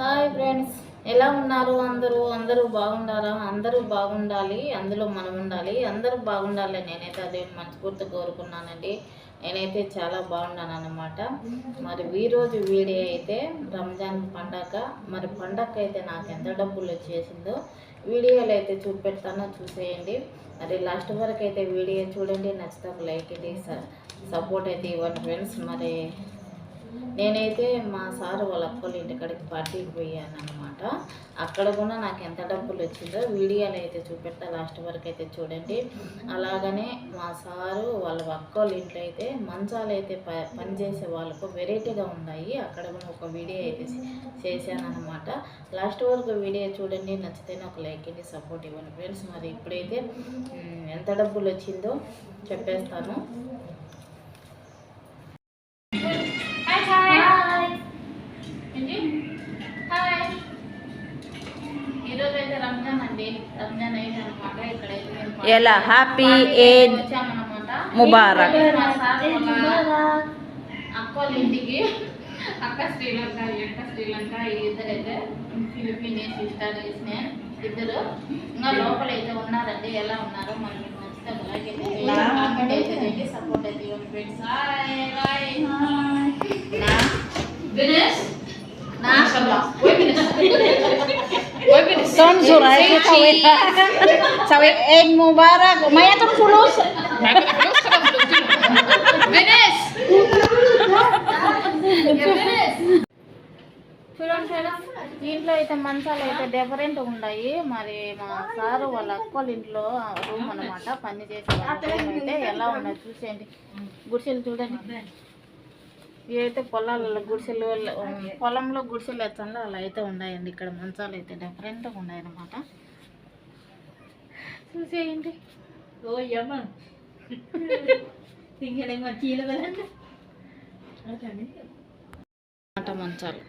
Hi friends ఎలా ఉన్నారు? అందరూ అందరూ బాగుండారా అందరూ బాగుండాలి. అందులో మనం ఉండాలి. అందరూ బాగుండాలి నేనైతే అదే మనస్ఫూర్తి కోరుకున్నానండి. నేనైతే చాలా బాగున్నాను అనమాట మరి ఈరోజు వీడియో అయితే రంజాన్ పండగ. మరి పండగ అయితే నాకు ఎంత డబ్బులు వచ్చేసిందో వీడియోలు అయితే చూపెడతానో చూసేయండి. మరి లాస్ట్ వరకు అయితే వీడియో చూడండి. నచ్చితే ఒక లైక్ ఇది సపోర్ట్ అయితే ఇవ్వండి ఫ్రెండ్స్ మరి నేనైతే మా సారు వాళ్ళ అక్కలు ఇంటికాడికి పార్టీకి పోయాను అనమాట అక్కడ కూడా నాకు ఎంత డబ్బులు వచ్చిందో వీడియోలు అయితే చూపెడతా లాస్ట్ వరకు అయితే చూడండి. అలాగనే మా సారు వాళ్ళ అక్కలు ఇంట్లో అయితే మంచాలు అయితే ప పనిచేసే వాళ్ళకు వెరైటీగా ఉన్నాయి. అక్కడ కూడా ఒక వీడియో అయితే చేశాను అనమాట లాస్ట్ వరకు వీడియో చూడండి నచ్చితేనే ఒక లైక్ ఇది సపోర్ట్ ఇవ్వండి. ఫ్రెండ్స్ మరి ఇప్పుడైతే ఎంత డబ్బులు వచ్చిందో చెప్పేస్తాను. ఈరోజు అయితే రంజాన్ అండి. రంజాన్ అయితే అనమాట ఇక్కడైతే మేము ఎలా? హ్యాపీ ఏద్ వచ్చామన్నమాట. ముబారక్. మా సార్ ఇంటికి అక్క శ్రీలంక అక్క శ్రీలంక ఇద్దరైతే ఫిలిపీనియన్ సిస్టర్ ఇద్దరు. ఇంకా లోపల అయితే ఉన్నారండి. ఎలా ఉన్నారో మరి మీకు నచ్చితే సపోర్ట్ అయితే friends. Son Surai ke Sawi. Eid Mubarak. Maya tuh fulus. Dinesh చూడండి దీంట్లో అయితే మంచాలు అయితే డిఫరెంట్ ఉన్నాయి మరి మా సారు వాళ్ళ అక్కల ఇంట్లో రూమ్ అనమాట పని చేసే అయితే ఎలా ఉన్నాయి చూసేయండి గుడిసెలు చూడండి ఇవైతే పొలాలలో గుడిసెలు పొలంలో గుడిసెలు ఎత్తంలో అలా అయితే ఉన్నాయండి. ఇక్కడ మంచాలు అయితే డిఫరెంట్గా ఉన్నాయి అనమాట చూసేయండి. అన్నమాట మంచాలు.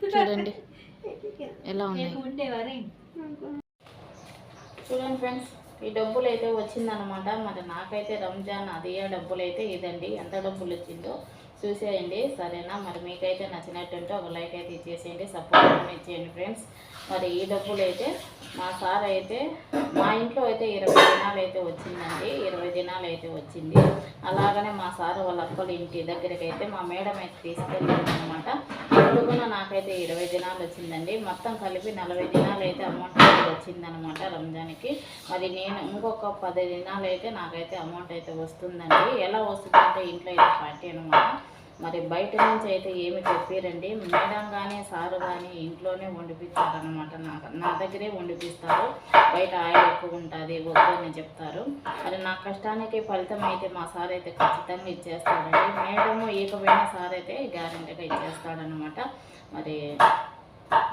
చూడండి. ఎలా ఉన్నాయి? చూడండి ఫ్రెండ్స్. ఈ డబ్బులు అయితే వచ్చిందనమాట మరి నాకైతే రంజాన్ అదే డబ్బులు అయితే ఇదండి. ఎంత డబ్బులు వచ్చిందో చూసేయండి. సరేనా? మరి మీకైతే నచ్చినట్టుంటే ఒక లైక్ అయితే ఇచ్చేసేయండి. సపోర్ట్ ఇచ్చేయండి ఫ్రెండ్స్. మరి ఈ డబ్బులు అయితే మా సార్ అయితే మా ఇంట్లో అయితే ఇరవై దినాలు అయితే వచ్చిందండి. ఇరవై దినాలు అయితే వచ్చింది. అలాగనే మా సార్ వాళ్ళ అక్కల ఇంటి దగ్గరికి అయితే మా మేడం అయితే తీసుకెళ్ళాను అనమాట అప్పుడు నాకైతే ఇరవై దినాలు వచ్చిందండి. మొత్తం కలిపి నలభై దినాలు అయితే అమౌంట్ అయితే వచ్చిందనమాట రంజాన్కి. మరి నేను ఇంకొక పది దినాలు అయితే నాకైతే అమౌంట్ అయితే వస్తుందండి. ఎలా వస్తుందంటే ఇంట్లో అయితే పార్టీ అనమాట మరి బయట నుంచి అయితే ఏమి చెప్పారండి? మేడం కానీ సారు కానీ ఇంట్లోనే వండిపిస్తారనమాట నాకు. నా దగ్గరే వండిపిస్తారు. బయట ఆయిల్ ఎక్కువ ఉంటుంది వద్దని చెప్తారు. మరి నా కష్టానికి ఫలితం అయితే మా సార్ అయితే ఖచ్చితంగా ఇచ్చేస్తాడండి. మేడము ఏకపోయినా సార్ అయితే గ్యారంటీగా ఇచ్చేస్తాడనమాట మరి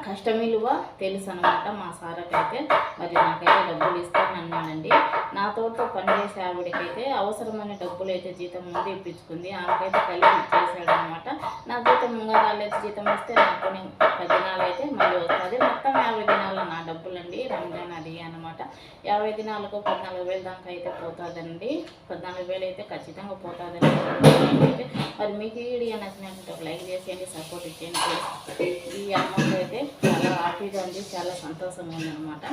కష్టం విలువ తెలుసు అనమాట మా సార్కైతే మరి నాకైతే డబ్బులు ఇస్తానన్నానండి నాతోతో పనిచేసే ఆవిడకైతే అవసరమైన డబ్బులు అయితే జీతం ముందు ఇప్పించుకుంది. ఆమెకైతే కలిసి ఇచ్చేసాడు అనమాట నా జీతం ముంగరాలైతే జీతం ఇస్తే నాకు కొన్ని పది దినాలు అయితే మళ్ళీ వస్తుంది. మొత్తం యాభై దినాలు నా డబ్బులండి. రంజాన్ అది అనమాట యాభై దినాలకు పద్నాలుగు వేలు దాకా అయితే పోతుందండి. పద్నాలుగు వేలు అయితే ఖచ్చితంగా పోతుందండి. అయితే మరి మీకు ఈ వీడియో నచ్చినట్టు లైక్ చేసేయండి సపోర్ట్ ఇచ్చేయండి. ఈ అమౌంట్ అయితే చాలా చాలా సంతోషంగా ఉంది అనమాట